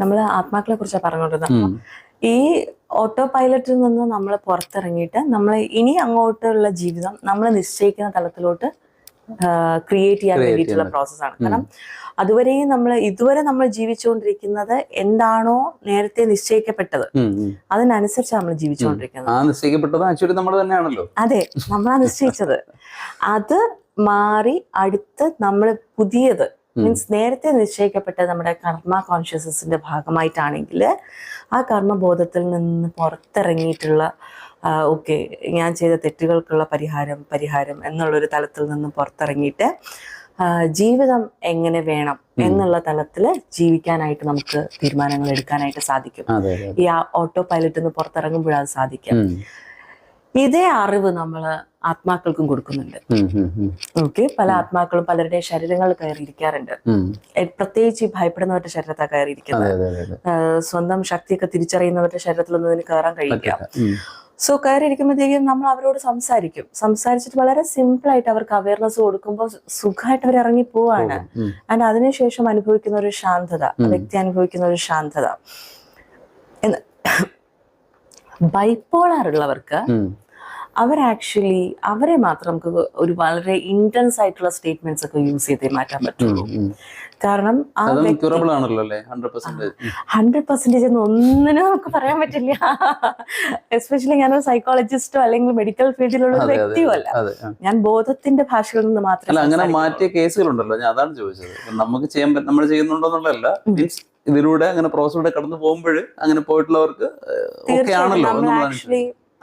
നമ്മൾ ആത്മാക്കളെ കുറിച്ചാണ് പറഞ്ഞുകൊണ്ടിരുന്നത് ഉം. ഈ ഓട്ടോ പൈലറ്റിൽ നിന്ന് നമ്മൾ പുറത്തിറങ്ങിയിട്ട് നമ്മൾ ഇനി അങ്ങോട്ടുള്ള ജീവിതം നമ്മൾ നിശ്ചയിക്കുന്ന തലത്തിലോട്ട് ക്രിയേറ്റ് ചെയ്യാൻ വേണ്ടിയിട്ടുള്ള. പ്രോസസ്സാണ് കാരണം അതുവരെയും നമ്മൾ ഇതുവരെ നമ്മൾ ജീവിച്ചുകൊണ്ടിരിക്കുന്നത് എന്താണോ നേരത്തെ നിശ്ചയിക്കപ്പെട്ടത്. അതിനനുസരിച്ചാണ് നമ്മൾ ജീവിച്ചുകൊണ്ടിരിക്കുന്നത്. അതെ നമ്മളാ നിശ്ചയിച്ചത്. അത് മാറി അടുത്ത് നമ്മൾ പുതിയത് മീൻസ് നേരത്തെ നിശ്ചയിക്കപ്പെട്ട നമ്മുടെ കർമ്മ കോൺഷ്യസ്നസിന്റെ ഭാഗമായിട്ടാണെങ്കിൽ ആ കർമ്മബോധത്തിൽ നിന്ന് പുറത്തിറങ്ങിയിട്ടുള്ള ഓക്കെ ഞാൻ ചെയ്ത തെറ്റുകൾക്കുള്ള പരിഹാരം പരിഹാരം എന്നുള്ളൊരു തലത്തിൽ നിന്ന് പുറത്തിറങ്ങിയിട്ട് ജീവിതം എങ്ങനെ വേണം എന്നുള്ള തലത്തിൽ ജീവിക്കാനായിട്ട് നമുക്ക് തീരുമാനങ്ങൾ എടുക്കാനായിട്ട് സാധിക്കും. ഈ ഓട്ടോ പൈലറ്റ് നിന്ന് പുറത്തിറങ്ങുമ്പോഴത് സാധിക്കും ഇതേ അറിവ് നമ്മൾ ആത്മാക്കൾക്കും കൊടുക്കുന്നുണ്ട്. ഓക്കെ? പല ആത്മാക്കളും പലരുടെയും ശരീരങ്ങൾ കയറിയിരിക്കാറുണ്ട്. പ്രത്യേകിച്ച് ഈ ഭയപ്പെടുന്നവരുടെ ശരീരത്താണ് കയറിയിരിക്കുന്നത്. സ്വന്തം ശക്തിയൊക്കെ തിരിച്ചറിയുന്നവരുടെ ശരീരത്തിലൊന്നും ഇതിന് കയറാൻ കഴിയില്ല. സോ കയറിയിരിക്കുമ്പോഴത്തേക്കും നമ്മൾ അവരോട് സംസാരിക്കും. സംസാരിച്ചിട്ട് വളരെ സിമ്പിൾ ആയിട്ട് അവർക്ക് അവയർനെസ് കൊടുക്കുമ്പോൾ സുഖമായിട്ട് അവർ ഇറങ്ങി പോവാണ്. ആൻഡ് അതിനുശേഷം അനുഭവിക്കുന്ന ഒരു ശാന്തത വ്യക്തി അനുഭവിക്കുന്ന ഒരു ശാന്തത. ബൈപ്പോളാർ ഉള്ളവർക്ക്. അവർ ആക്ച്വലി അവരെ മാത്രം നമുക്ക് ഒരു വളരെ ഇന്റൻസ് ആയിട്ടുള്ള സ്റ്റേറ്റ്മെന്റ്സ് ഒക്കെ യൂസ് ചെയ്തേ മാറ്റാൻ പറ്റുള്ളൂ. കാരണം ഹൺഡ്രഡ് പെർസെന്റ് ഹൺഡ്രഡ് പെർസെന്റേജ് എന്ന് ഒന്നിനും നമുക്ക് പറയാൻ പറ്റില്ല. എസ്പെഷ്യലി ഞാനൊരു സൈക്കോളജിസ്റ്റോ അല്ലെങ്കിൽ മെഡിക്കൽ ഫീൽഡിലുള്ള ഒരു വ്യക്തിയോ അല്ല. ഞാൻ ബോധത്തിന്റെ ഭാഷകളിൽ നിന്ന് അല്ല അങ്ങനെ. മാറ്റിയ കേസുകളുണ്ടല്ലോ ഞാൻ അതാണ് ചോദിച്ചത്. നമുക്ക് ചെയ്യാൻ നമ്മൾ ചെയ്യുന്നുണ്ടോന്നുള്ളതല്ല. മീൻസ് ഇതിലൂടെ അങ്ങനെ പ്രോസസ്സിലൂടെ കടന്നു പോകുമ്പോൾ അങ്ങനെ പോയിട്ടുള്ളവർക്ക് ആണല്ലോ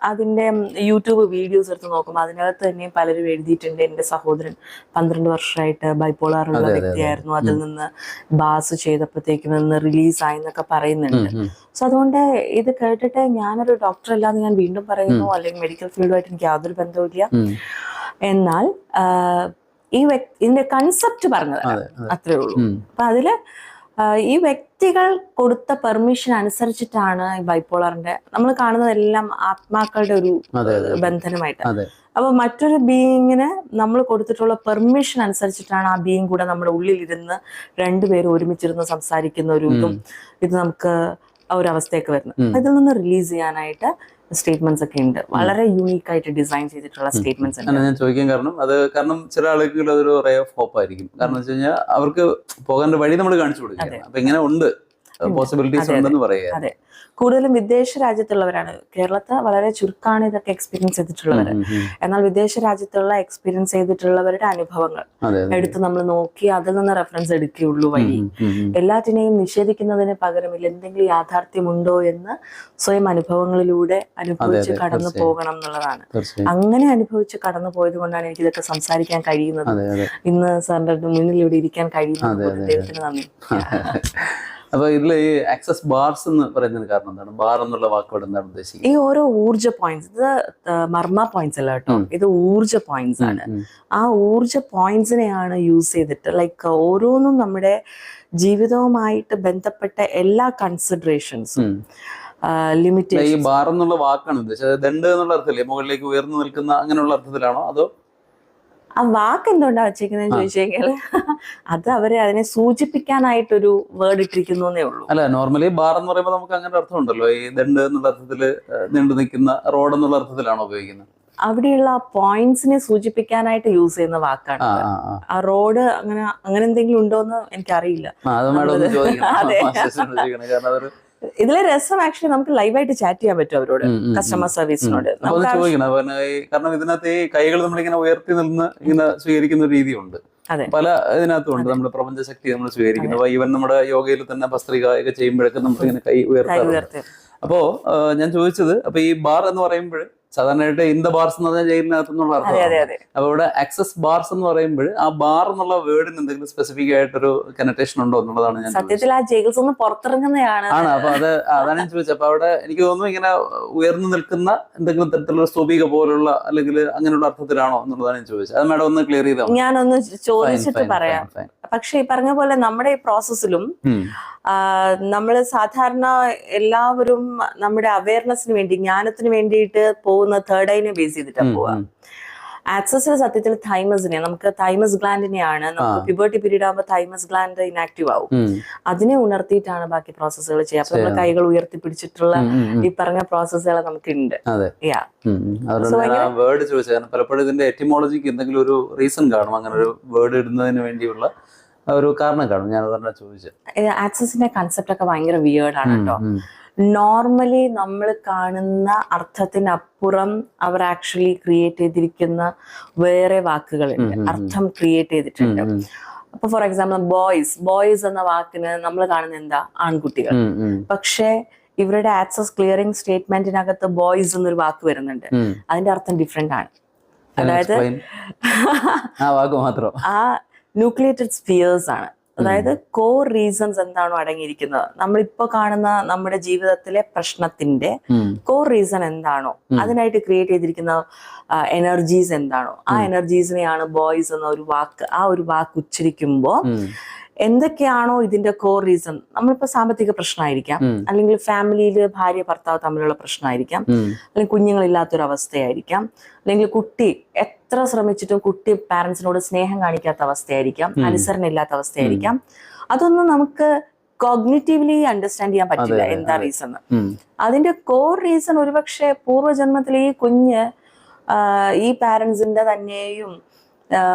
അതിന്റെ യൂട്യൂബ് വീഡിയോസ് എടുത്ത് നോക്കുമ്പോൾ അതിനകത്ത് തന്നെ പലരും എഴുതിയിട്ടുണ്ട് എന്റെ സഹോദരൻ. പന്ത്രണ്ട് വർഷമായിട്ട് ബൈപ്പോളാർ ഉള്ള. വ്യക്തിയായിരുന്നു. അതിൽ നിന്ന് ബാസ് ചെയ്തപ്പോഴത്തേക്കും നിന്ന് റിലീസ് ആയി എന്നൊക്കെ പറയുന്നുണ്ട്. സോ അതുകൊണ്ട് ഇത് കേട്ടിട്ട് ഞാനൊരു ഡോക്ടർ അല്ലാന്ന് ഞാൻ വീണ്ടും പറയുന്നു. അല്ലെങ്കിൽ മെഡിക്കൽ ഫീൽഡുമായിട്ട് എനിക്ക് യാതൊരു ബന്ധവുമില്ല. എന്നാൽ ഈ വ്യക്തി ഇതിന്റെ കൺസെപ്റ്റ് പറഞ്ഞത് അതെ അതെ. അത്രേ ഉള്ളൂ. അപ്പൊ അതിൽ ഈ വ്യക്തികൾ കൊടുത്ത പെർമിഷൻ അനുസരിച്ചിട്ടാണ് ബൈപ്പോളറിന്റെ നമ്മൾ കാണുന്നതെല്ലാം ആത്മാക്കളുടെ ഒരു ബന്ധനമായിട്ട്. അപ്പൊ മറ്റൊരു ബീയിങ്ങിന് നമ്മൾ കൊടുത്തിട്ടുള്ള പെർമിഷൻ അനുസരിച്ചിട്ടാണ് ആ ബീയിങ് കൂടെ നമ്മുടെ ഉള്ളിലിരുന്ന് രണ്ടുപേരും ഒരുമിച്ചിരുന്ന് സംസാരിക്കുന്ന ഒരു ഇതും. ഇത് നമുക്ക് ആ ഒരു അവസ്ഥയൊക്കെ വരുന്നത്. ഇതിൽ നിന്ന് റിലീസ് ചെയ്യാനായിട്ട് സ്റ്റേറ്റ്മെന്റ്സ് ഒക്കെ ഉണ്ട്. വളരെ യൂണീക്ക് ആയിട്ട് ഡിസൈൻ ചെയ്തിട്ടുള്ള സ്റ്റേറ്റ്മെന്റ്സ് ഉണ്ട്. ഞാൻ ചോദിക്കാൻ കാരണം അത് കാരണം ചില ആളുകൾ അതൊരു റേ ഓഫ് ഹോപ്പ് ആയിരിക്കും. കാരണം വെച്ച് കഴിഞ്ഞാൽ അവർക്ക് പോകാൻ വഴി നമ്മൾ കാണിച്ചു കൊടുക്കുകയാണ്. അപ്പൊ ഇങ്ങനെ ഉണ്ട്. പോസിബിലിറ്റീസ്. ഉണ്ടെന്ന് പറയുക. അതെ. കൂടുതലും വിദേശ രാജ്യത്തുള്ളവരാണ്. കേരളത്തെ വളരെ ചുരുക്കമാണ് ഇതൊക്കെ എക്സ്പീരിയൻസ് ചെയ്തിട്ടുള്ളവർ. എന്നാൽ വിദേശ രാജ്യത്തുള്ള എക്സ്പീരിയൻസ് ചെയ്തിട്ടുള്ളവരുടെ അനുഭവങ്ങൾ എടുത്ത് നമ്മൾ നോക്കി അതിൽ നിന്ന് റെഫറൻസ് എടുക്കുകയുള്ളൂ വഴി. എല്ലാറ്റിനെയും നിഷേധിക്കുന്നതിന് പകരം ഇല്ല എന്തെങ്കിലും യാഥാർത്ഥ്യമുണ്ടോ എന്ന് സ്വയം അനുഭവങ്ങളിലൂടെ അനുഭവിച്ച് കടന്നു പോകണം എന്നുള്ളതാണ്. അങ്ങനെ അനുഭവിച്ച് കടന്നു പോയത് കൊണ്ടാണ് എനിക്ക് ഇതൊക്കെ സംസാരിക്കാൻ കഴിയുന്നത്. ഇന്ന് സാറിന്റെ മുന്നിൽ ഇവിടെ ഇരിക്കാൻ കഴിയുന്നത് ദൈവത്തിന് നന്ദി. അപ്പൊ ഇതിൽ ഈ ആക്സസ് ബാർസ് എന്ന് പറയുന്നതിന് കാരണം എന്താണ്? ബാർ എന്നുള്ള വാക്കോട് എന്താണ് ഉദ്ദേശിക്കുന്നത്? ഈ ഓരോ ഊർജ പോയിന്റ്സ് ഇത് മർമ്മ പോയിന്റ്സ് അല്ല കേട്ടോ. ഇത് ഊർജ പോയിന്റ്സ് ആണ്. ആ ഊർജ പോയിന്റ്സിനെയാണ് യൂസ് ചെയ്തിട്ട് ലൈക്ക് ഓരോന്നും നമ്മുടെ ജീവിതവുമായിട്ട് ബന്ധപ്പെട്ട എല്ലാ കൺസിഡറേഷൻസും. അല്ല, ഈ ബാർ എന്നുള്ള വാക്കാണ് ഉദ്ദേശിച്ചത്. ദണ്ട് എന്നുള്ള അർത്ഥത്തില്ലേ മുകളിലേക്ക് ഉയർന്നു നിൽക്കുന്ന അങ്ങനെയുള്ള അർത്ഥത്തിലാണോ? അതോ ആ വാക്ക് എന്തുകൊണ്ടാ വെച്ചേക്കുന്നത് ചോദിച്ചെങ്കിൽ അത് അവരെ അതിനെ സൂചിപ്പിക്കാനായിട്ടൊരു വേർഡ് ഇട്ടിരിക്കുന്നു എന്നേ ഉള്ളൂ. അല്ല നോർമലി ബാർ എന്ന് പറയുമ്പോൾ നമുക്ക് അങ്ങനെ അർത്ഥമുണ്ടല്ലോ ഈ ദണ്ട് എന്നുള്ള അർത്ഥത്തിൽ നീണ്ടു നിൽക്കുന്ന റോഡ് എന്നുള്ള അർത്ഥത്തിലാണോ ഉപയോഗിക്കുന്നത്? അവിടെയുള്ള പോയിന്റ്സിനെ സൂചിപ്പിക്കാനായിട്ട് യൂസ് ചെയ്യുന്ന വാക്കാണ് ആ റോഡ് അങ്ങനെ അങ്ങനെ എന്തെങ്കിലും ഉണ്ടോ എന്ന് എനിക്കറിയില്ല അത് ഇതിലെ രസം ആക്ച്വലി നമുക്ക് ലൈവായിട്ട് ചാറ്റ് ചെയ്യാൻ പറ്റും അവരോട് കസ്റ്റമർ സർവീസിനോട് കാരണം ഇതിനകത്ത് ഈ കൈകൾ നമ്മളിങ്ങനെ ഉയർത്തി നിന്ന് ഇങ്ങനെ സ്വീകരിക്കുന്ന ഒരു രീതിയുണ്ട്. അതെ. പല ഇതിനകത്തും ഉണ്ട് നമ്മുടെ പ്രപഞ്ച ശക്തി നമ്മൾ സ്വീകരിക്കുന്നത് ഈവൻ നമ്മുടെ യോഗയിൽ തന്നെ ഭസ്ത്രിക ഒക്കെ ചെയ്യുമ്പോഴൊക്കെ നമ്മൾ ഇങ്ങനെ കൈ ഉയർത്താറുണ്ട്. ഉയർത്തി. അപ്പോ ഞാൻ ചോദിച്ചത് അപ്പൊ ഈ ബാർ എന്ന് പറയുമ്പോൾ സാധാരണയായിട്ട് ഇൻ ദ ബാർസ് എന്ന് പറഞ്ഞാൽ ജയിലിനകത്ത് എന്നുള്ള അർത്ഥം അപ്പൊ ഇവിടെ ആക്സസ് ബാർസ് എന്ന് പറയുമ്പോൾ ആ ബാർ എന്നുള്ള വേർഡിന് എന്തെങ്കിലും സ്പെസിഫിക് ആയിട്ടൊരു കനറ്റേഷൻ ഉണ്ടോ എന്നുള്ളതാണ് ഞാൻ. സത്യത്തിൽ ആ ജയിൽസ് ഒന്ന് പുറത്തിറങ്ങുന്നതാണ് ആണ് അപ്പൊ അത് അതാണ് ഞാൻ ചോദിച്ചത്. അപ്പൊ അവിടെ എനിക്ക് തോന്നുന്നു ഇങ്ങനെ ഉയർന്നു നിൽക്കുന്ന എന്തെങ്കിലും തരത്തിലുള്ള സ്തൂപിക പോലുള്ള അല്ലെങ്കിൽ അങ്ങനെയുള്ള അർത്ഥത്തിലാണോ എന്നുള്ളതാണ് ഞാൻ ചോദിച്ചത്. അത് മാഡം ഒന്ന് ക്ലിയർ ചെയ്താൽ ഞാനൊന്ന് ചോദിച്ചിട്ട് പറയാം. പക്ഷെ ഈ പറഞ്ഞ പോലെ നമ്മുടെ ഈ പ്രോസസ്സിലും നമ്മൾ സാധാരണ എല്ലാവരും നമ്മുടെ അവയർനെസ്സിന് വേണ്ടി ജ്ഞാനത്തിന് വേണ്ടിയിട്ട് പോകുന്ന തേർഡ് ഐനെ ബേസ് ചെയ്തിട്ടാണ് പോവുക ആക്സസിൽ സത്യത്തിൽ തൈമസിനെ നമുക്ക് തൈമസ് ഗ്ലാൻഡിനെയാണ് നമുക്ക് പിബേർട്ടി പീരീഡ് ആകുമ്പോൾ തൈമസ് ഗ്ലാൻഡ് ഇനാക്റ്റീവ് ആവും. അതിനെ ഉണർത്തിയിട്ടാണ് ബാക്കി പ്രോസസ്സുകൾ ചെയ്യുക. അപ്പൊ നമ്മൾ കൈകൾ ഉയർത്തി പിടിച്ചിട്ടുള്ള. ഈ പറഞ്ഞ പ്രോസസ്സുകൾ നമുക്ക് ഉണ്ട് അതെ. യാ ഉം, ഉം. ഞാൻ വേർഡ് ചോദിച്ചത് പലപ്പോഴും ഇതിന്റെ എറ്റിമോളജിക്ക് എന്തെങ്കിലും ഒരു റീസൺ കാണും. അങ്ങനെ ഒരു വേർഡ് ഇടുന്നതിന് വേണ്ടിയുള്ള ഒരു കാരണം കാണും. ഞാൻ ചോദിച്ചത്. ആക്സസിന്റെ കൺസെപ്റ്റ് ഒക്കെ ഭയങ്കര വിയേർഡ് ആണ് കേട്ടോ. നോർമലി നമ്മൾ കാണുന്ന അർത്ഥത്തിനപ്പുറം അവർ ആക്ച്വലി ക്രിയേറ്റ് ചെയ്തിരിക്കുന്ന വേറെ വാക്കുകളുണ്ട്. അർത്ഥം ക്രിയേറ്റ് ചെയ്തിട്ടുണ്ട്. അപ്പൊ ഫോർ എക്സാമ്പിൾ ബോയ്സ് ബോയ്സ് എന്ന വാക്കിന് നമ്മൾ കാണുന്ന എന്താ? ആൺകുട്ടികൾ. പക്ഷേ ഇവരുടെ ആക്സസ് ക്ലിയറിംഗ് സ്റ്റേറ്റ്മെന്റിനകത്ത് ബോയ്സ് എന്നൊരു വാക്ക് വരുന്നുണ്ട്. അതിന്റെ അർത്ഥം ഡിഫറെന്റ് ആണ്. അതായത് ആ ന്യൂക്ലിയേറ്റഡ് സ്പിയേഴ്സ് ആണ്. അതായത് കോർ റീസൺസ് എന്താണോ അടങ്ങിയിരിക്കുന്നത്. നമ്മളിപ്പോ കാണുന്ന നമ്മുടെ ജീവിതത്തിലെ പ്രശ്നത്തിന്റെ കോർ റീസൺ എന്താണോ അതിനായിട്ട് ക്രിയേറ്റ് ചെയ്തിരിക്കുന്ന എനർജീസ് എന്താണോ ആ എനർജീസിനെയാണ് ബോയ്സ് എന്ന ഒരു വാക്ക് ആ ഒരു വാക്ക് ഉച്ചരിക്കുമ്പോൾ എന്തൊക്കെയാണോ ഇതിന്റെ കോർ റീസൺ നമ്മളിപ്പോ സാമ്പത്തിക പ്രശ്നമായിരിക്കാം. അല്ലെങ്കിൽ ഫാമിലിയിൽ ഭാര്യ ഭർത്താവ് തമ്മിലുള്ള പ്രശ്നമായിരിക്കാം. അല്ലെങ്കിൽ കുഞ്ഞുങ്ങളില്ലാത്തൊരവസ്ഥയായിരിക്കാം. അല്ലെങ്കിൽ കുട്ടി എത്ര ശ്രമിച്ചിട്ടും കുട്ടി പാരന്റ്സിനോട് സ്നേഹം കാണിക്കാത്ത അവസ്ഥയായിരിക്കാം. അനുസരണ ഇല്ലാത്ത അവസ്ഥയായിരിക്കാം. അതൊന്നും നമുക്ക് കോഗ്നിറ്റീവ്ലി അണ്ടർസ്റ്റാൻഡ് ചെയ്യാൻ പറ്റില്ല. എന്താ റീസൺ അതിന്റെ കോർ റീസൺ ഒരുപക്ഷെ പൂർവജന്മത്തിൽ ഈ കുഞ്ഞ് ഈ പാരന്റ്സിന്റെ തന്നെയും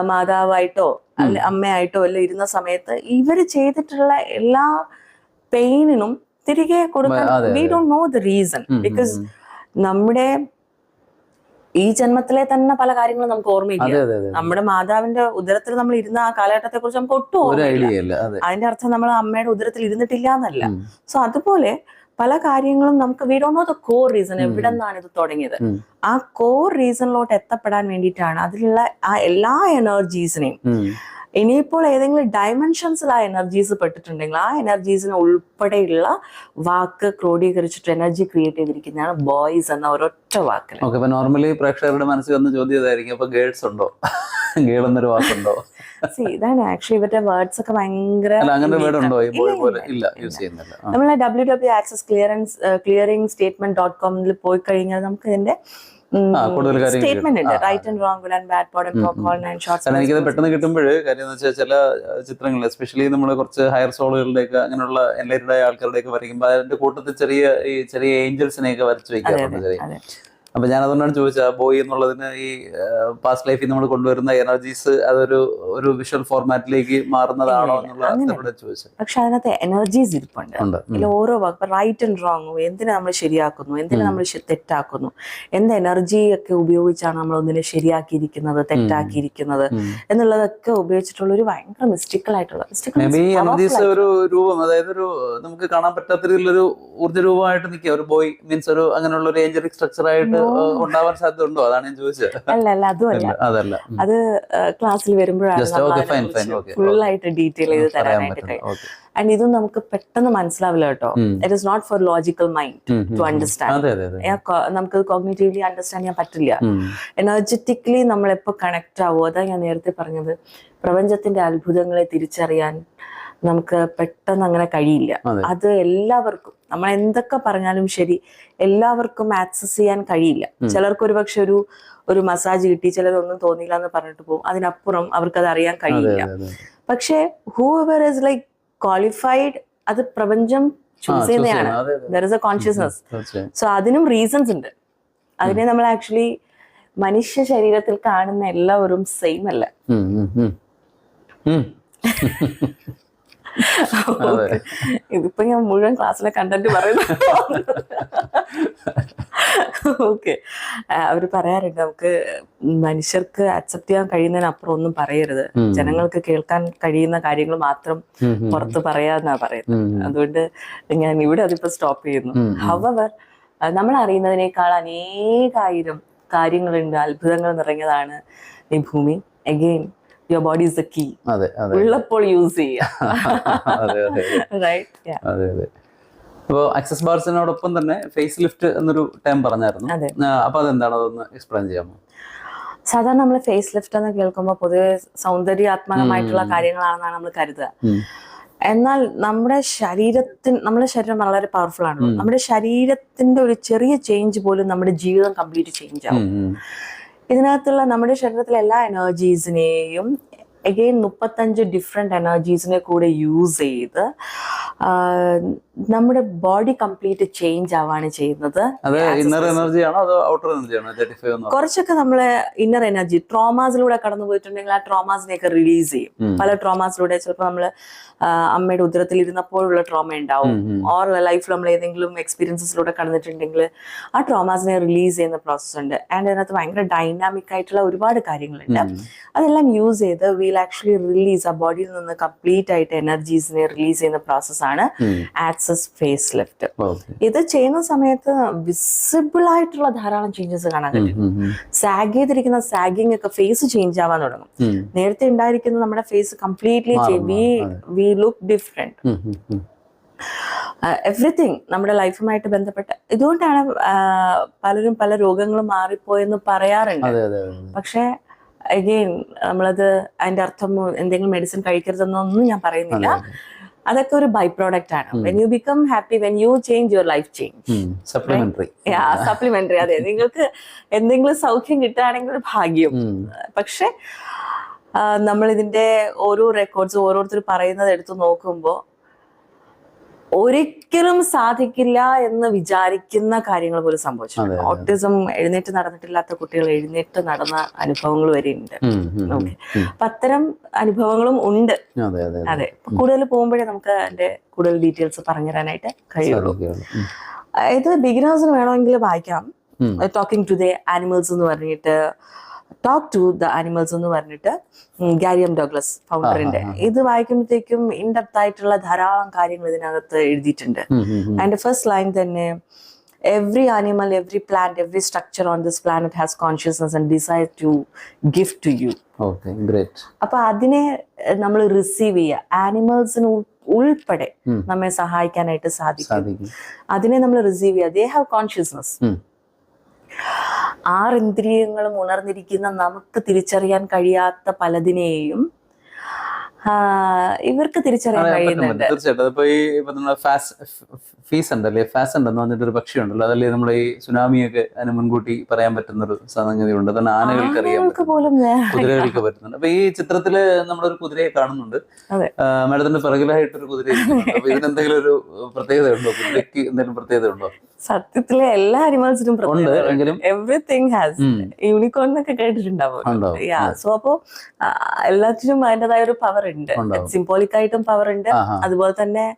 മാതാവായിട്ടോ അല്ലെ അമ്മയായിട്ടോ അല്ലെ ഇരുന്ന സമയത്ത് ഇവർ ചെയ്തിട്ടുള്ള എല്ലാ പെയിനിനും തിരികെ കൊടുക്കാൻ we don't know the reason because നമ്മുടെ ഈ ജന്മത്തിലെ തന്നെ പല കാര്യങ്ങളും നമുക്ക് ഓർമ്മയില്ല. നമ്മുടെ മാതാവിന്റെ ഉദരത്തിൽ നമ്മൾ ഇരുന്ന ആ കാലഘട്ടത്തെ കുറിച്ച് നമുക്ക് ഒട്ടും ഓർമ്മയില്ല. അതിന്റെ അർത്ഥം നമ്മൾ അമ്മയുടെ ഉദരത്തിൽ ഇരുന്നിട്ടില്ല എന്നല്ല. സോ അതുപോലെ പല കാര്യങ്ങളും നമുക്ക് we do know the core reason എവിടെ നിന്നാണ് ഇത് തുടങ്ങിയത്. ആ കോർ റീസണിലോട്ട് എത്തപ്പെടാൻ വേണ്ടിയിട്ടാണ് അതിലുള്ള ആ എല്ലാ എനർജീസിനെയും ഇനിയിപ്പോൾ ഏതെങ്കിലും ഡയമെൻഷൻസിൽ ആ എനർജീസ് പെട്ടിട്ടുണ്ടെങ്കിൽ ആ എനർജീസിനെ ഉൾപ്പെടെയുള്ള വാക്ക് ക്രോഡീകരിച്ചിട്ട് എനർജി ക്രിയേറ്റ് ചെയ്തിരിക്കുന്നതാണ് ബോയ്സ് എന്ന ഒരൊറ്റ അപ്പൊ നോർമലി പ്രേക്ഷകരുടെ മനസ്സിൽ വന്ന ചോദ്യം ഇതായിരിക്കും. അപ്പൊ ഗേൾസ് ഉണ്ടോ? ഗേൾ എന്നൊരു വാക്കുണ്ടോ ഇതാണ് ആക്ച്വലി ഇവരുടെ വേർഡ്സ് ഒക്കെ ഭയങ്കര അങ്ങനെ വേർഡ് ഉണ്ടോ പോലെ ഇല്ല. യൂസ് ചെയ്യുന്നില്ല. നമ്മൾ W W access clearance clearing statement dot കോമിൽ പോയി കഴിഞ്ഞാൽ നമുക്ക് ഇതിന്റെ സ്റ്റേറ്റ്മെന്റ് ഉണ്ട് കിട്ടും. ആ, right and wrong good and bad pod and പ്രോക്കോൾ ആൻഡ് കാരണം എനിക്കത് ഷോർട്സ് പെട്ടെന്ന് കിട്ടുമ്പോൾ കാര്യം എന്ന് വെച്ചാൽ ചില ചിത്രങ്ങൾ എസ്പെഷ്യലി നമ്മൾ കുറച്ച് ഹയർ സോളുകളുടെയൊക്കെ അങ്ങനെയുള്ള ആയ ആൾക്കാരുടെയൊക്കെ വരയ്ക്കുമ്പോൾ അതിന്റെ കൂട്ടത്തിൽ ചെറിയ ഈ ചെറിയ ഏഞ്ചൽസിനെയൊക്കെ വരച്ച് വെക്കാറുണ്ട് ചെറിയ അപ്പൊ ഞാൻ അതുകൊണ്ടാണ് ചോദിച്ചത് ബോയ് എന്നുള്ളതിന് ഈ പാസ്റ്റ് ലൈഫിൽ നമ്മൾ കൊണ്ടുവരുന്ന എനർജീസ് അതൊരു ഒരു വിഷ്വൽ ഫോർമാറ്റിലേക്ക് മാറുന്നതാണോ എന്നുള്ള ചോദിച്ചത്. പക്ഷെ അതിനകത്ത് എനർജീസ് ഇരിപ്പുണ്ട്. ഓരോ റൈറ്റ് ആൻഡ് റോങ് എന്തിനു നമ്മൾ ശരിയാക്കുന്നു എന്തിനു നമ്മൾ തെറ്റാക്കുന്നു എന്ത് എനർജി ഒക്കെ ഉപയോഗിച്ചാണ് നമ്മൾ ഒന്നിനെ ശരിയാക്കിയിരിക്കുന്നത് തെറ്റാക്കിയിരിക്കുന്നത്. എന്നുള്ളതൊക്കെ ഉപയോഗിച്ചിട്ടുള്ള ഒരു ഭയങ്കര മിസ്റ്റിക്കൽ ആയിട്ടുള്ള എനർജീസ് ഒരു രൂപം അതായത് ഒരു നമുക്ക് കാണാൻ പറ്റാത്ത രീതിയിലൊരു ഊർജ രൂപമായിട്ട് നിൽക്കുക. ഒരു ബോയ് മീൻസ് ഒരു അങ്ങനെയുള്ള ഒരു ഏഞ്ചറിക് സ്ട്രക്ചർ ആയിട്ട് ഉണ്ടാവാൻ സാധ്യത ഉണ്ടോ അതാണ് ഞാൻ ചോദിച്ചത്. അല്ല അല്ല അതുമല്ല. അതല്ല. അത് ക്ലാസ്സിൽ വരുമ്പോഴാണ് ഫുൾ ആയിട്ട് ഡീറ്റെയിൽ ചെയ്ത് തരാനായിട്ട് കഴിയും. ആൻഡ് ഇതും നമുക്ക് പെട്ടെന്ന് മനസ്സിലാവില്ല കേട്ടോ. It is not for logical mind to understand നമുക്ക് കോഗ്നേറ്റീവ്ലി അണ്ടർസ്റ്റാൻഡ് ചെയ്യാൻ പറ്റില്ല. എനർജറ്റിക്കലി നമ്മൾ എപ്പോൾ കണക്ട് ആവുമോ? അതാ ഞാൻ നേരത്തെ പറഞ്ഞത്. പ്രപഞ്ചത്തിന്റെ അത്ഭുതങ്ങളെ തിരിച്ചറിയാൻ നമുക്ക് പെട്ടെന്ന് അങ്ങനെ കഴിയില്ല. അത്. എല്ലാവർക്കും നമ്മൾ എന്തൊക്കെ പറഞ്ഞാലും ശരി എല്ലാവർക്കും ആക്സസ് ചെയ്യാൻ കഴിയില്ല. ചിലർക്ക് ഒരുപക്ഷെ ഒരു ഒരു മസാജ് കിട്ടി ചിലരൊന്നും തോന്നിയില്ല എന്ന് പറഞ്ഞിട്ട് പോകും. അതിനപ്പുറം അവർക്ക് അത് അറിയാൻ കഴിയില്ല. പക്ഷേ whoever is like qualified അത് പ്രപഞ്ചം ചൂസ് ചെയ്യുന്നതാണ്. There is a consciousness so അതിനും റീസൺസ് ഉണ്ട്. അതിനെ നമ്മൾ ആക്ച്വലി മനുഷ്യ ശരീരത്തിൽ കാണുന്ന എല്ലാവരും സെയിം അല്ല. ഇതിപ്പോ ഞാൻ മുഴുവൻ ക്ലാസ്സിലെ കണ്ടന്റ് പറയുന്നു ഓക്കെ. അവർ പറയാറുണ്ട് നമുക്ക് മനുഷ്യർക്ക് അക്സെപ്റ്റ് ചെയ്യാൻ കഴിയുന്നതിനപ്പുറം ഒന്നും പറയരുത്. ജനങ്ങൾക്ക് കേൾക്കാൻ കഴിയുന്ന കാര്യങ്ങൾ മാത്രം പുറത്ത് പറയാന്നാ പറയുന്നത്. അതുകൊണ്ട് ഞാൻ ഇവിടെ അതിപ്പോ സ്റ്റോപ്പ് ചെയ്യുന്നു. ഹവവർ. ഹവർ നമ്മൾ അറിയുന്നതിനേക്കാൾ അനേകായിരം കാര്യങ്ങളുണ്ട് അത്ഭുതങ്ങൾ നിറഞ്ഞതാണ് ഈ ഭൂമി. Again your body is the key അതെ ഉള്ളപ്പോൾ യൂസ് ചെയ്യാം അതെ അതെ റൈറ്റ് അതെ അതെ. അപ്പോൾ അക്സസ് ബാർസിനോടൊപ്പം തന്നെ ഫേസ് ലിഫ്റ്റ് എന്നൊരു ടൈം പറഞ്ഞായിരുന്നു. അതെ. ആ, അപ്പൊ അതെന്താണ്? അതൊന്ന് എക്സ്പ്ലെയിൻ ചെയ്യാമോ? സാധാരണ നമ്മൾ ഫേസ് ലിഫ്റ്റ് എന്ന് കേൾക്കുമ്പോൾ പൊതുവെ സൗന്ദര്യാത്മകമായിട്ടുള്ള. കാര്യങ്ങളാണെന്നാണ് നമ്മൾ കരുതുക. എന്നാൽ നമ്മുടെ ശരീരത്തിന് നമ്മുടെ ശരീരം വളരെ പവർഫുൾ ആണല്ലോ. നമ്മുടെ ശരീരത്തിന്റെ ഒരു ചെറിയ ചേഞ്ച് പോലും നമ്മുടെ ജീവിതം കംപ്ലീറ്റ് ചേഞ്ച് ആവും. ഇതിനകത്തുള്ള നമ്മുടെ ശരീരത്തിലെ എല്ലാ എനർജീസിനെയും അഗെയിൻ മുപ്പത്തഞ്ച് ഡിഫറെന്റ് എനർജീസിനെ കൂടെ യൂസ് ചെയ്ത് നമ്മുടെ ബോഡി കംപ്ലീറ്റ് ചേഞ്ച് ആവാണ് ചെയ്യുന്നത്. ഇന്നർ എനർജിയാണോ അതോ ഔട്ടർ എനർജിയാണോ കുറച്ചൊക്കെ നമ്മളെ ഇന്നർ എനർജി ട്രോമാസിലൂടെ കടന്നു പോയിട്ടുണ്ടെങ്കിൽ ആ ട്രോമാസിനെയൊക്കെ റിലീസ് ചെയ്യും. പല ട്രോമാസിലൂടെ ചിലപ്പോൾ നമ്മൾ അമ്മയുടെ ഉദരത്തിൽ ഇരുന്നപ്പോഴുള്ള ട്രോമ ഉണ്ടാവും. ഓർ ലൈഫിൽ നമ്മൾ ഏതെങ്കിലും എക്സ്പീരിയൻസസിലൂടെ കടന്നിട്ടുണ്ടെങ്കിൽ ആ ട്രോമാസിനെ റിലീസ് ചെയ്യുന്ന പ്രോസസ് ഉണ്ട്. ആൻഡ് അതിനകത്ത് ഭയങ്കര ഡൈനാമിക് ആയിട്ടുള്ള ഒരുപാട് കാര്യങ്ങളുണ്ട്. അതെല്ലാം യൂസ് ചെയ്ത് വിൽ ആക്ച്വലി റിലീസ് ആ ബോഡിയിൽ നിന്ന് കംപ്ലീറ്റ് ആയിട്ട് എനർജീസിനെ റിലീസ് ചെയ്യുന്ന പ്രോസസ്സാണ് ഉം. ആക്സസ് ഫേസ് ലിഫ്റ്റ് ഇത് ചെയ്യുന്ന സമയത്ത് വിസിബിൾ ആയിട്ടുള്ള ധാരാളം ചേഞ്ചസ് കാണാൻ കഴിയും. സാഗ് ചെയ്തിരിക്കുന്ന സാഗിങ് ഒക്കെ ഫേസ് ചേഞ്ച് ആവാൻ തുടങ്ങും. നേരത്തെ ഉണ്ടായിരിക്കുന്ന നമ്മുടെ face completely we look different everything നമ്മുടെ ലൈഫുമായിട്ട് ബന്ധപ്പെട്ട. ഇതുകൊണ്ടാണ് പലരും പല രോഗങ്ങളും മാറിപ്പോയെന്ന് പറയാറുണ്ട്. പക്ഷെ അഗെയിൻ നമ്മളത് അതിന്റെ അർത്ഥം എന്തെങ്കിലും മെഡിസിൻ കഴിക്കരുതെന്നൊന്നും ഞാൻ പറയുന്നില്ല. അതൊക്കെ ഒരു ബൈ പ്രോഡക്റ്റ് ആണ് when you become happy when you change your life change supplementary supplementary അതെ നിങ്ങൾക്ക് എന്തെങ്കിലും സൗഖ്യം കിട്ടുകയാണെങ്കിൽ ഒരു ഭാഗ്യം. പക്ഷെ നമ്മൾ ഇതിന്റെ ഓരോ റെക്കോർഡ്സ് ഓരോരുത്തർ പറയുന്നത് എടുത്തു നോക്കുമ്പോൾ ഒരിക്കലും സാധിക്കില്ല എന്ന് വിചാരിക്കുന്ന കാര്യങ്ങൾ പോലും അതെ. ഓട്ടിസം എഴുന്നേറ്റ് നടന്നിട്ടില്ലാത്ത കുട്ടികൾ എഴുന്നേറ്റ് നടന്ന അനുഭവങ്ങൾ വരെ ഉണ്ട്. ഓക്കെ. അപ്പൊ അത്തരം അനുഭവങ്ങളും ഉണ്ട്. അതെ കൂടുതൽ പോകുമ്പോഴേ നമുക്ക് അതിന്റെ കൂടുതൽ ഡീറ്റെയിൽസ് പറഞ്ഞു തരാനായിട്ട് കഴിയുള്ളൂ. ഇത് ബിഗിനേഴ്സിന് വേണമെങ്കിൽ വായിക്കാം. ടോക്കിംഗ് ടു ദ ആനിമൽസ് എന്ന് പറഞ്ഞിട്ട് ടോക്ക് ടു ദ ആനിമൽസ് എന്ന് പറഞ്ഞിട്ട് ഗാരിയം ഡോഗ്ലസ് ഫൗണ്ടറിന്റെ ഇത് വായിക്കുമ്പോഴത്തേക്കും ഇൻഡെപ്ത് ആയിട്ടുള്ള ധാരാളം കാര്യങ്ങൾ ഇതിനകത്ത് എഴുതിയിട്ടുണ്ട്. അതിന്റെ ഫസ്റ്റ് ലൈൻ തന്നെ every animal every plant every structure on this planet has consciousness and desire to gift to you അപ്പൊ അതിനെ നമ്മൾ റിസീവ് ചെയ്യുക. ആനിമൽസിന് ഉൾപ്പെടെ. നമ്മെ സഹായിക്കാനായിട്ട് സാധിക്കും. സാധിക്കും. അതിനെ നമ്മൾ റിസീവ് ചെയ്യുക. ദേ ഹാവ് കോൺഷ്യസ്നസ് ഉം. ആറ് ഇന്ദ്രിയങ്ങളും ഉണർന്നിരിക്കുന്ന നമുക്ക് തിരിച്ചറിയാൻ കഴിയാത്ത പലതിനെയും ഇവർക്ക് തിരിച്ചറിയാൻ കഴിയുന്നുണ്ട്. തീർച്ചയായിട്ടും. അതിപ്പോ ഈ ഇപ്പൊ ഫാസ് ഫീസ് ഉണ്ടല്ലേ? ഫാസ് ഉണ്ടെന്ന് പറഞ്ഞിട്ട് ഒരു പക്ഷി ഉണ്ടല്ലോ അതല്ലേ നമ്മൾ ഈ സുനാമിയൊക്കെ അതിന് മുൻകൂട്ടി പറയാൻ പറ്റുന്ന ഒരു സംഗതിയുണ്ട് അതാണ് ആനകൾക്ക് അറിയാം കുതിരകൾക്ക് പറ്റുന്നുണ്ട്. അപ്പൊ ഈ ചിത്രത്തിൽ നമ്മളൊരു കുതിരയെ കാണുന്നുണ്ട്. മാഡത്തിന്റെ പിറകിലായിട്ടൊരു കുതിര. അപ്പൊ ഇതിനെന്തെങ്കിലും ഒരു പ്രത്യേകത ഉണ്ടോ കുതിരയ്ക്ക് എന്തെങ്കിലും പ്രത്യേകത ഉണ്ടോ സത്യത്തിലെ എല്ലാ അനിമൽസിനും എവറിങ് ഹാസ്. യൂണിക്കോൺ എന്നൊക്കെ കേട്ടിട്ടുണ്ടാവും സോ അപ്പോ എല്ലാത്തിനും അതിന്റെതായ ഒരു പവർ ഉണ്ട്. സിംബോളിക് ആയിട്ടും പവർ ഉണ്ട്. അതുപോലെ തന്നെ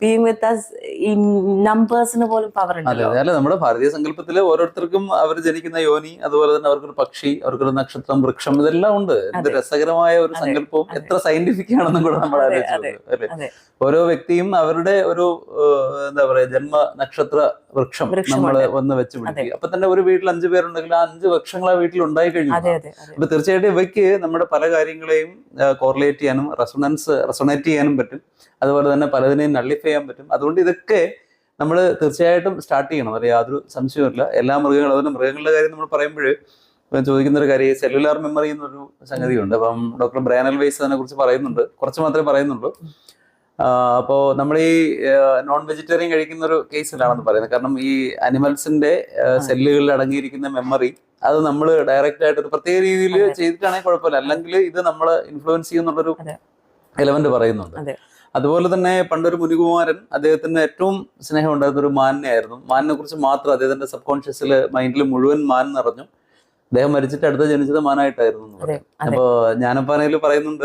ബീങ് വിത്ത് അസ് ഈ നമ്പേഴ്സിന് പോലും പവർ ഉണ്ടല്ലോ. അല്ല നമ്മുടെ ഭാരതീയ സങ്കല്പത്തിൽ ഓരോരുത്തർക്കും അവർ ജനിക്കുന്ന യോനി അതുപോലെ തന്നെ അവർക്കൊരു പക്ഷി അവർക്കൊരു നക്ഷത്രം വൃക്ഷം ഇതെല്ലാം ഉണ്ട്. എന്ത് രസകരമായ ഒരു സങ്കല്പവും എത്ര സയന്റിഫിക് ആണെന്നും കൂടെ നമ്മൾ ആലോചിച്ചു ഓരോ വ്യക്തിയും അവരുടെ ഒരു എന്താ പറയാ ജന്മ നക്ഷത്ര വൃക്ഷം നമ്മൾ വന്ന് വെച്ച് പിടിക്കുക. അപ്പൊ തന്നെ ഒരു വീട്ടിൽ അഞ്ചു പേരുണ്ടെങ്കിൽ ആ അഞ്ച് വൃക്ഷങ്ങൾ ആ വീട്ടിൽ ഉണ്ടായി കഴിഞ്ഞു. അപ്പൊ തീർച്ചയായിട്ടും ഇവയ്ക്ക് നമ്മുടെ പല കാര്യങ്ങളെയും കോറിലേറ്റ് ചെയ്യാനും റെസൊണൻസ് റെസൊണേറ്റ് ചെയ്യാനും പറ്റും. അതുപോലെ തന്നെ പലതിനെയും നള്ളിഫൈ ചെയ്യാൻ പറ്റും. അതുകൊണ്ട് ഇതൊക്കെ നമ്മൾ തീർച്ചയായിട്ടും സ്റ്റാർട്ട് ചെയ്യണം. അത് യാതൊരു സംശയമില്ല എല്ലാ മൃഗങ്ങളും അതുകൊണ്ട് മൃഗങ്ങളുടെ കാര്യം നമ്മൾ പറയുമ്പോൾ ചോദിക്കുന്ന ഒരു കാര്യം സെല്ലുലാർ മെമ്മറി എന്നൊരു സംഗതിയുണ്ട്. അപ്പം ഡോക്ടർ ബ്രാനൽ വൈസ് അതിനെ കുറിച്ച് പറയുന്നുണ്ട്. കുറച്ച് മാത്രമേ പറയുന്നുള്ളൂ. അപ്പോൾ നമ്മൾ ഈ നോൺ വെജിറ്റേറിയൻ കഴിക്കുന്ന ഒരു കേസിലാണെന്ന് പറയുന്നത്. കാരണം ഈ അനിമൽസിന്റെ സെല്ലുകളിൽ അടങ്ങിയിരിക്കുന്ന മെമ്മറി അത് നമ്മൾ ഡയറക്റ്റ് ആയിട്ട് ഒരു പ്രത്യേക രീതിയിൽ. ചെയ്തിട്ടാണെങ്കിൽ കുഴപ്പമില്ല. അല്ലെങ്കിൽ ഇത് നമ്മൾ ഇൻഫ്ലുവൻസ് ചെയ്യുന്നുള്ളൊരു. എലമെന്റ് പറയുന്നുണ്ട്. അതുപോലെ തന്നെ പണ്ടൊരു മുനികുമാരൻ അദ്ദേഹത്തിന് ഏറ്റവും സ്നേഹം ഉണ്ടായിരുന്ന ഒരു മാനിനെയായിരുന്നു മാനിനെ കുറിച്ച് മാത്രം അദ്ദേഹത്തിന്റെ സബ് കോൺഷ്യസിൽ മൈൻഡിൽ മുഴുവൻ മാൻ നിറഞ്ഞു. അദ്ദേഹം മരിച്ചിട്ട് അടുത്ത ജനിച്ചത് മാനായിട്ടായിരുന്നു അപ്പോ ഞാനപ്പാനയിൽ പറയുന്നുണ്ട്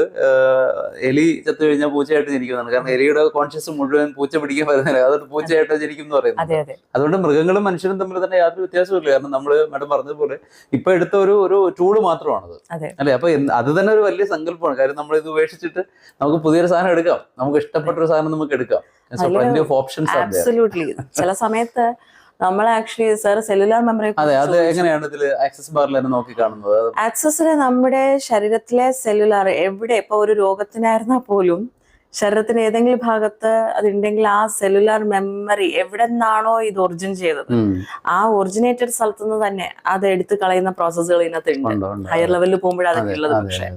എലി ചത്തു കഴിഞ്ഞാൽ പൂച്ചയായിട്ട് ജനിക്കുന്നതാണ് കാരണം എലിയുടെ കോൺഷ്യസ് മുഴുവൻ പൂച്ച പിടിക്കാൻ വരുന്നില്ല അതൊരു പൂച്ചയായിട്ട് ജനിക്കുന്നു എന്ന് പറയുന്നത് അതെ അതെ. അതുകൊണ്ട് മൃഗങ്ങളും മനുഷ്യരും തമ്മിൽ തന്നെ യാതൊരു വ്യത്യാസമില്ല കാരണം നമ്മൾ മാഡം പറഞ്ഞതുപോലെ ഇപ്പൊ എടുത്ത ഒരു ഒരു ടൂൾ മാത്രമാണത്. അല്ലെ? അപ്പൊ അത് തന്നെ ഒരു വലിയ സങ്കല്പമാണ്. കാര്യം നമ്മൾ ഇത് ഉപേക്ഷിച്ചിട്ട് നമുക്ക് പുതിയൊരു സാധനം എടുക്കാം. നമുക്ക് ഇഷ്ടപ്പെട്ട ഒരു സാധനം നമുക്ക് എടുക്കാം. ഓപ്ഷൻസ് ചില സമയത്ത് നമ്മൾ ആക്ച്വലി സാർ സെല്ലുലാർ മെമ്മറി അതെ അത് എങ്ങനെയാണ് ഇതിൽ ആക്സസ് ബാറിൽ നോക്കി കാണുന്നത് നമ്മുടെ ശരീരത്തിലെ സെല്ലുലാർ എവിടെ ഇപ്പൊ ഒരു രോഗത്തിനായിരുന്നാൽ പോലും ശരീരത്തിന് ഏതെങ്കിലും ഭാഗത്ത് അതുണ്ടെങ്കിൽ ആ സെല്ലുലാർ മെമ്മറി എവിടെ നിന്നാണോ ഇത് ഒറിജിൻ ചെയ്തത്. ആ ഒറിജിനേറ്റഡ് സ്ഥലത്തുനിന്ന് തന്നെ അത് എടുത്തു കളയുന്ന പ്രോസസ്സുകൾ ഇതിനകത്ത് ഉണ്ട്. ഹയർ ലെവലിൽ പോകുമ്പോഴാണ് അതൊക്കെ ഉള്ളത് പക്ഷെ.